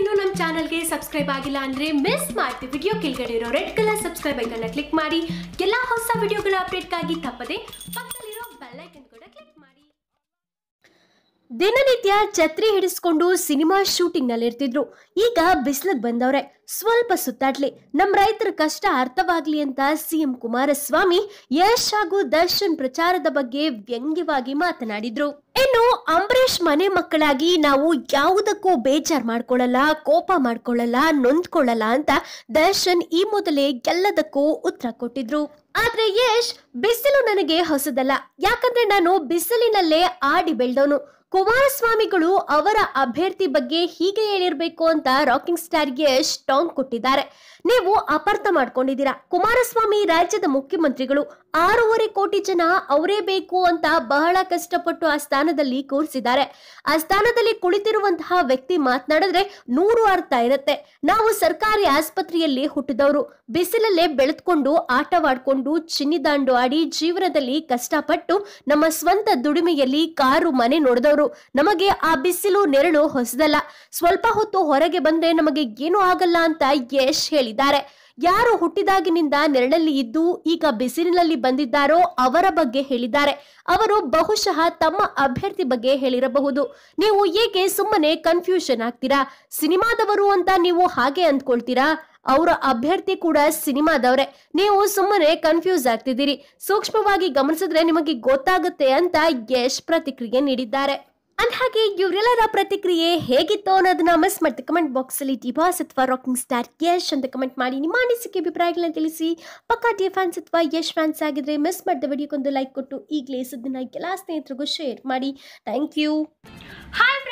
ಇನ್ನೂ ನಮ್ಮ ಚಾನಲ್ಗೆ ಸಬ್ಸ್ಕ್ರೈಬ್ ಆಗಿಲ್ಲ ಅಂದ್ರೆ ಮಿಸ್ ಮಾಡ್ತಿ ವಿಡಿಯೋ ಕೆಳಗಡೆ ಇರೋ ರೆಡ್ ಕಲರ್ ಸಬ್ಸ್ಕ್ರೈಬ್ ಐಕನ್ನ ಕ್ಲಿಕ್ ಮಾಡಿ. ಎಲ್ಲಾ ಹೊಸ ವಿಡಿಯೋಗಳ ಅಪ್ಡೇಟ್ಗಾಗಿ ತಪ್ಪದೆ ಪಕ್ಕದಲ್ಲಿರೋ ಐಕನ್ ಕೂಡ ಕ್ಲಿಕ್ ಮಾಡಿ. ದಿನನಿತ್ಯ ಛತ್ರಿ ಹಿಡಿಸ್ಕೊಂಡು ಸಿನಿಮಾ ಶೂಟಿಂಗ್ನಲ್ಲಿ ಇರ್ತಿದ್ರು. ಈಗ ಬಿಸಿಲಗ್ ಬಂದವ್ರೆ. ಸ್ವಲ್ಪ ಸುತ್ತಾಡ್ಲಿ. ನಮ್ ರೈತರ ಕಷ್ಟ ಅರ್ಥವಾಗ್ಲಿ ಅಂತ ಸಿಎಂ ಕುಮಾರಸ್ವಾಮಿ ಯಶ್ ಹಾಗೂ ದರ್ಶನ್ ಪ್ರಚಾರದ ಬಗ್ಗೆ ವ್ಯಂಗ್ಯವಾಗಿ ಮಾತನಾಡಿದ್ರು. ಇನ್ನು ಅಂಬರೀಷ್ ಮನೆ ಮಕ್ಕಳಾಗಿ ನಾವು ಯಾವುದಕ್ಕೂ ಬೇಜಾರ್ ಮಾಡ್ಕೊಳ್ಳಲ್ಲ, ಕೋಪ ಮಾಡ್ಕೊಳ್ಳಲ್ಲ, ನೊಂದ್ಕೊಳ್ಳಲ್ಲ ಅಂತ ದರ್ಶನ್ ಈ ಮೊದಲೇ ಎಲ್ಲದಕ್ಕೂ ಉತ್ತರ ಕೊಟ್ಟಿದ್ರು. ಆದ್ರೆ ಯಶ್ ಬಿಸಿಲು ನನಗೆ ಹೊಸದಲ್ಲ. ಯಾಕಂದ್ರೆ ನಾನು ಬಿಸಿಲಿನಲ್ಲೇ ಆಡಿ ಬೆಳೆದವನು. ಕುಮಾರಸ್ವಾಮಿಗಳು ಅವರ ಅಭ್ಯರ್ಥಿ ಬಗ್ಗೆ ಹೀಗೆ ಹೇಳಿರ್ಬೇಕು ಅಂತ ರಾಕಿಂಗ್ ಸ್ಟಾರ್ ಯಶ್ ಟಾಂಗ್ ಕೊಟ್ಟಿದ್ದಾರೆ. ನೀವು ಅಪರ್ಥ ಮಾಡ್ಕೊಂಡಿದ್ದೀರಾ. ಕುಮಾರಸ್ವಾಮಿ ರಾಜ್ಯದ ಮುಖ್ಯಮಂತ್ರಿಗಳು ಆರೂವರೆ ಕೋಟಿ ಜನ ಅವರೇ ಬೇಕು ಅಂತ ಬಹಳ ಕಷ್ಟಪಟ್ಟು ಆ ಸ್ಥಾನದಲ್ಲಿ ಕೂರಿಸಿದ್ದಾರೆ. ಆ ಸ್ಥಾನದಲ್ಲಿ ಕುಳಿತಿರುವಂತಹ ವ್ಯಕ್ತಿ ಮಾತನಾಡಿದ್ರೆ ನೂರು ಅರ್ಥ ಇರುತ್ತೆ. ನಾವು ಸರ್ಕಾರಿ ಆಸ್ಪತ್ರೆಯಲ್ಲಿ ಹುಟ್ಟಿದವರು. ಬಿಸಿಲಲ್ಲೇ ಬೆಳೆದ್ಕೊಂಡು ಆಟವಾಡ್ಕೊಂಡು ಚಿನ್ನಿದಾಂಡು ಆಡಿ ಜೀವನದಲ್ಲಿ ಕಷ್ಟಪಟ್ಟು ನಮ್ಮ ಸ್ವಂತ ದುಡಿಮೆಯಲ್ಲಿ ಕಾರು, ಮನೆ ನೋಡಿದವರು. ನಮಗೆ ಆ ಬಿಸಿಲು, ನೆರಳು ಹೊಸದಲ್ಲ. ಸ್ವಲ್ಪ ಹೊತ್ತು ಹೊರಗೆ ಬಂದ್ರೆ ನಮಗೆ ಏನೂ ಆಗಲ್ಲ ಅಂತ ಯಶ್ ಹೇಳಿದ್ದಾರೆ. ಯಾರು ಹುಟ್ಟಿದಾಗಿನಿಂದ ನೆರಳಲ್ಲಿ ಇದ್ದು ಈಗ ಬಿಸಿಲಿನಲ್ಲಿ ಬಂದಿದ್ದಾರೋ ಅವರ ಬಗ್ಗೆ ಹೇಳಿದ್ದಾರೆ. ಅವರು ಬಹುಶಃ ತಮ್ಮ ಅಭ್ಯರ್ಥಿ ಬಗ್ಗೆ ಹೇಳಿರಬಹುದು. ನೀವು ಏಕೆ ಸುಮ್ಮನೆ ಕನ್ಫ್ಯೂಷನ್ ಆಗ್ತೀರಾ? ಸಿನಿಮಾದವರು ಅಂತ ನೀವು ಹಾಗೆ ಅಂದ್ಕೊಳ್ತೀರಾ? ಅವರ ಅಭ್ಯರ್ಥಿ ಕೂಡ ಸಿನಿಮಾದವ್ರೆ. ನೀವು ಸುಮ್ಮನೆ ಕನ್ಫ್ಯೂಸ್ ಆಗ್ತಿದ್ದೀರಿ. ಸೂಕ್ಷ್ಮವಾಗಿ ಗಮನಿಸಿದ್ರೆ ನಿಮಗೆ ಗೊತ್ತಾಗುತ್ತೆ ಅಂತ ಯಶ್ ಪ್ರತಿಕ್ರಿಯೆ ನೀಡಿದ್ದಾರೆ. ಅಂದ್ಹಾಗೆ ಇವರೆಲ್ಲರ ಪ್ರತಿಕ್ರಿಯೆ ಹೇಗಿತ್ತು ಅನ್ನೋದನ್ನ ಮಿಸ್ ಮಾಡ್ತೀವಿ. ಕಮೆಂಟ್ ಬಾಕ್ಸ್ ಅಲ್ಲಿ ಟಿ ಬಾಸ್ ಅಥವಾ ರಾಕಿಂಗ್ ಸ್ಟಾರ್ ಯಶ್ ಅಂತ ಕಮೆಂಟ್ ಮಾಡಿ. ನಿಮ್ಮ ಅನಿಸಿಕೆ, ಅಭಿಪ್ರಾಯಗಳನ್ನ ತಿಳಿಸಿ. ಪಕ್ಕಾ ಡಿ ಫ್ಯಾನ್ಸ್ ಅಥವಾ ಯಶ್ ಫ್ಯಾನ್ಸ್ ಆಗಿದ್ರೆ ಮಿಸ್ ಮಾಡಿದ ವಿಡಿಯೋಕ್ಕೊಂದು ಲೈಕ್ ಕೊಟ್ಟು ಈಗಲೇ ಸುದ್ದನ್ನ ಎಲ್ಲ ಸ್ನೇಹಿತರಿಗೂ ಶೇರ್ ಮಾಡಿ. Thank you hi